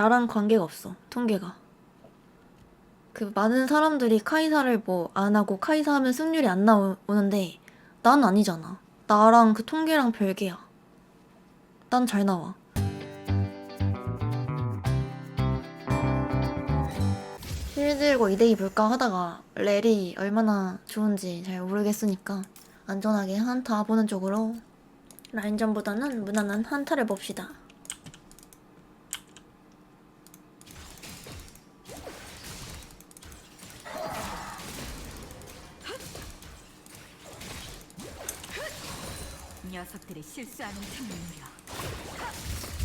나랑 관계가 없어 통계가. 그 많은 사람들이 카이사를 뭐 안 하고 카이사 하면 승률이 안 나오는데 난 아니잖아. 나랑 그 통계랑 별개야. 난 잘 나와. 힐 들고 2대2 볼까 하다가 렐이 얼마나 좋은지 잘 모르겠으니까 안전하게 한타 보는 쪽으로. 라인전보다는 무난한 한타를 봅시다 틈을 노려.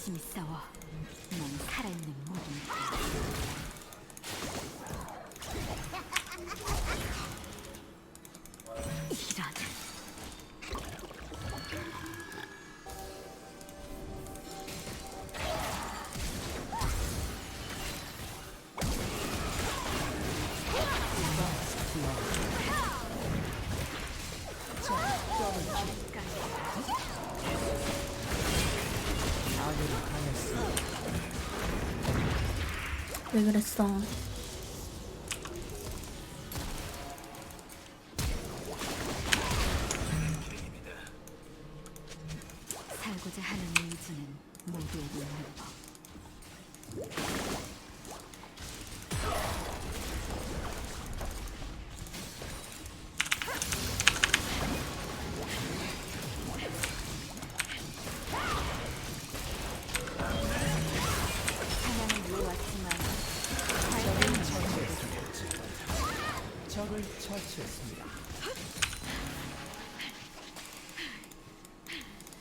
열심히 싸워. 왜 그랬어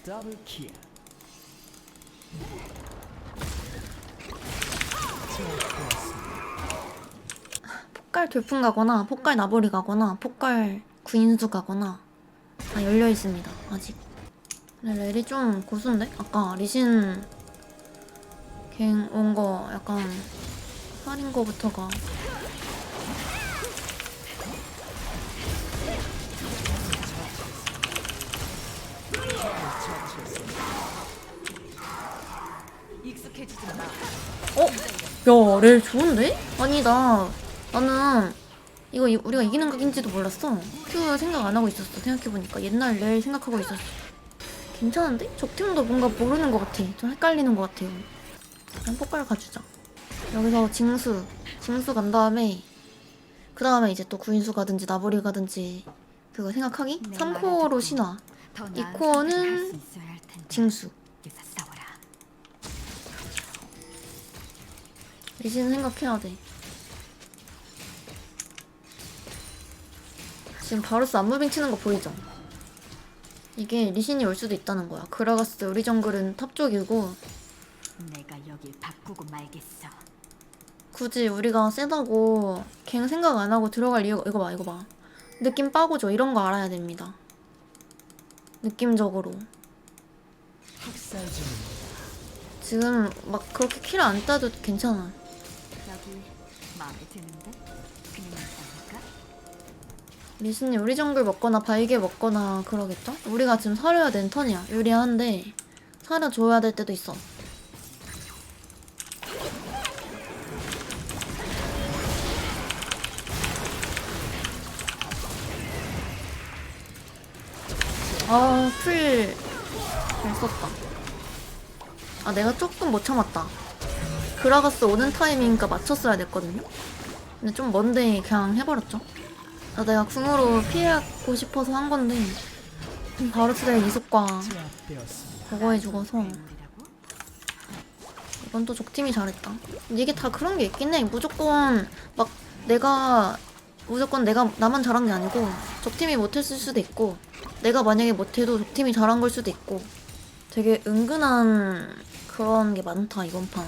더블 킬. 폭갈 돌풍 가거나 폭갈 나보리 가거나 폭갈 구인수 가거나 다 열려 있습니다 아직 근데 렐이 좀 고수인데? 아까 리신 갱 온 거 약간 살인 거부터가 어? 야, 렐 좋은데? 아니, 나, 나는, 이거 이- 우리가 이기는 각인지도 몰랐어. 큐 생각 안 하고 있었어, 생각해보니까. 옛날 렐 생각하고 있었어. 괜찮은데? 적팀도 뭔가 모르는 것 같아. 좀 헷갈리는 것 같아요. 그냥 폭발 가주자. 여기서 징수, 징수 간 다음에, 그 다음에 이제 또 구인수 가든지 나보리 가든지, 그거 생각하기? 내 3코어로 말을 신화, 더이 나은 코어는 선택을 할수 있어야 할 텐데. 징수. 리신 생각해야 돼. 지금 바로스 안무빙 치는 거 보이죠? 이게 리신이 올 수도 있다는 거야. 그라가스 우리 정글은 탑 쪽이고 내가 여길 바꾸고 말겠어. 굳이 우리가 세다고 갱 생각 안 하고 들어갈 이유가 이거 봐 이거 봐. 느낌 빠고죠. 이런 거 알아야 됩니다. 느낌적으로. 지금 막 그렇게 킬안 따도 괜찮아. 마음에 드는데? 그냥 있다니까? 리신이 우리 정글 먹거나 바이게 먹거나 그러겠죠? 우리가 지금 사려야 되는 턴이야. 유리한데 사려줘야 될 때도 있어. 아, 풀. 잘 썼다. 아, 내가 조금 못 참았다. 그라가스 오는 타이밍이니까 맞췄어야 됐거든요? 근데 좀 먼데 그냥 해버렸죠. 아, 내가 궁으로 피하고 싶어서 한 건데, 바루스의 이속과. 그거에 죽어서, 이건 또 적팀이 잘했다. 이게 다 그런 게 있긴 해. 무조건 막 내가 무조건 내가 나만 잘한 게 아니고 적팀이 못했을 수도 있고 내가 만약에 못해도 적팀이 잘한 걸 수도 있고 되게 은근한 그런 게 많다 이번 판.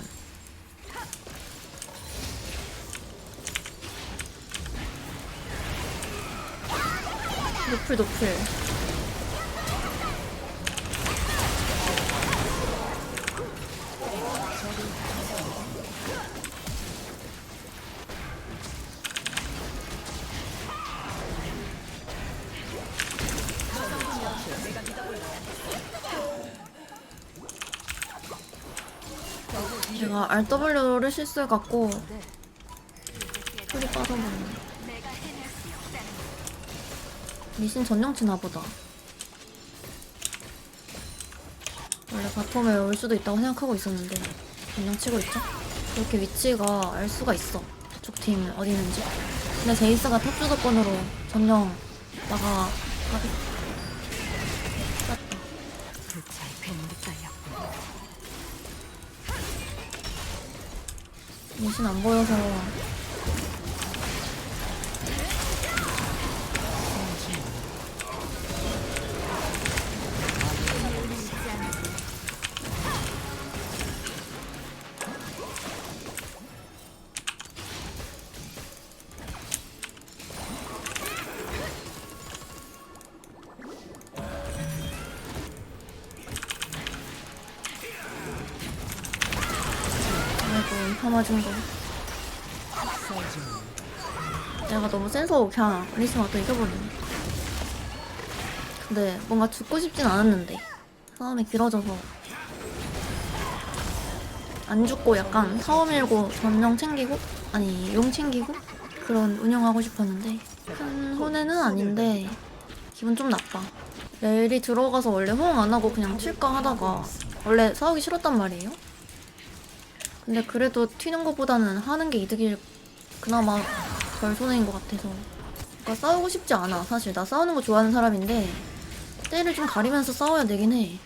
노플 노플. 제가 RW를 실수해갖고 풀이 빠져버렸네 미신 전용치나 보다. 원래 바텀에 올 수도 있다고 생각하고 있었는데 전용 치고 있죠? 그렇게 위치가 알 수가 있어. 저쪽 팀 어디 있는지. 근데 제이스가 탑 주도권으로 전용 나가 괴물이 깔렸고 미신 안 보여서 맞은 거 내가 너무 센서 그냥 리스마 또 이겨버리네. 근데 뭔가 죽고 싶진 않았는데 싸움이 길어져서. 안 죽고 약간 타워 밀고 전령 챙기고 아니 용 챙기고 그런 운영하고 싶었는데 큰 손해는 아닌데 기분 좀 나빠. 렐이 들어가서 원래 호응 안 하고 그냥 칠까 하다가 원래 싸우기 싫었단 말이에요 근데 그래도 튀는 것보다는 하는 게 이득일 그나마 덜 손해인 것 같아서. 그러니까 싸우고 싶지 않아 사실. 나 싸우는 거 좋아하는 사람인데 때를 좀 가리면서 싸워야 되긴 해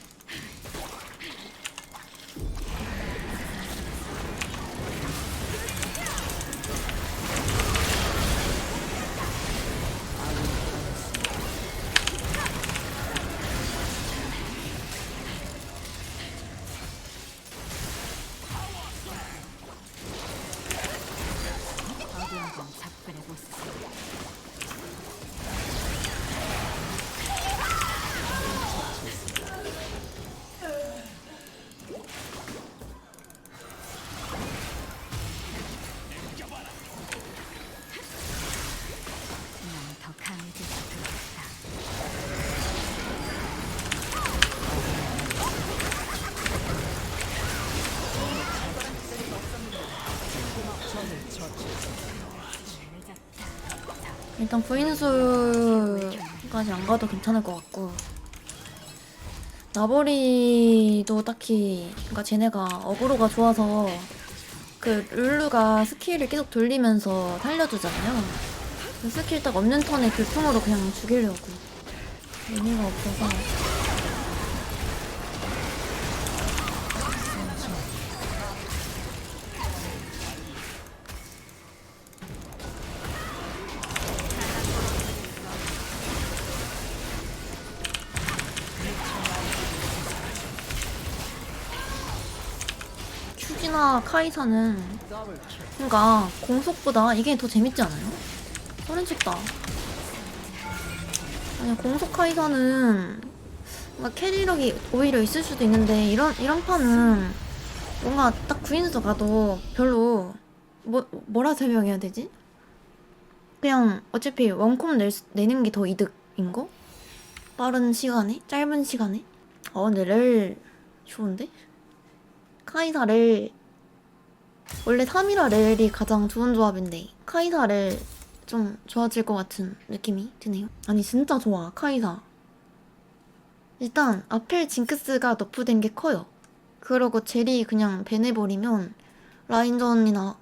일단 부인수까지 안 가도 괜찮을 것 같고. 나버리도 딱히 그러니까 쟤네가 어그로가 좋아서 그 룰루가 스킬을 계속 돌리면서 살려주잖아요. 그 스킬 딱 없는 턴에 교통으로 그냥 죽이려고. 의미가 없어서 큐지나 카이사는 그러니까 공속보다 이게 더 재밌지 않아요? 소름 쳤다. 아니 공속 카이사는 뭔가 캐리력이 오히려 있을 수도 있는데 이런 이런 판은 뭔가 딱 구인수 가도 별로 뭐 뭐라 설명해야 되지? 그냥 어차피 원콤 낼, 수- 내는 게 더 이득인 거? 빠른 시간에 짧은 시간에? 어 근데 렐 좋은데? 카이사 렐 원래 3이라 렐이 가장 좋은 조합인데 카이사 렐좀 좋아질 것 같은 느낌이 드네요. 아니 진짜 좋아 카이사. 일단 아펠 징크스가 너프된 게 커요. 그러고 젤이 그냥 배내버리면 라인전이나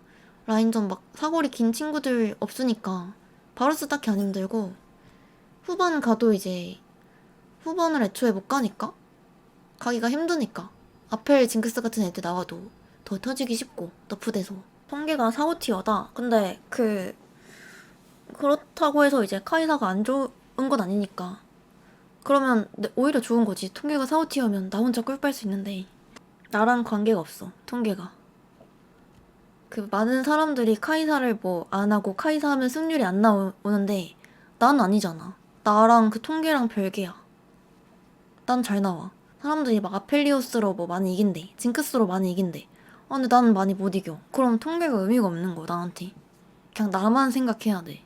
라인전 막 사거리 긴 친구들 없으니까 바로스 딱히 안 힘들고 후반 가도 이제 후반을 애초에 못 가니까 가기가 힘드니까 아펠 징크스 같은 애들 나와도 더 터지기 쉽고 너프돼서. 통계가 4, 5티어다. 근데 그 그렇다고 해서 이제 카이사가 안 좋은 건 아니니까. 그러면 내- 오히려 좋은 거지. 통계가 4, 5티어면 나 혼자 꿀 빨 수 있는데. 나랑 관계가 없어 통계가. 그 많은 사람들이 카이사를 뭐 안 하고 카이사 하면 승률이 안 나오는데 난 아니잖아. 나랑 그 통계랑 별개야. 난 잘 나와 사람들이 막 아펠리오스로 뭐 많이 이긴대. 징크스로 많이 이긴대. 아 근데 나는 많이 못 이겨. 그럼 통계가 의미가 없는 거야 나한테. 그냥 나만 생각해야 돼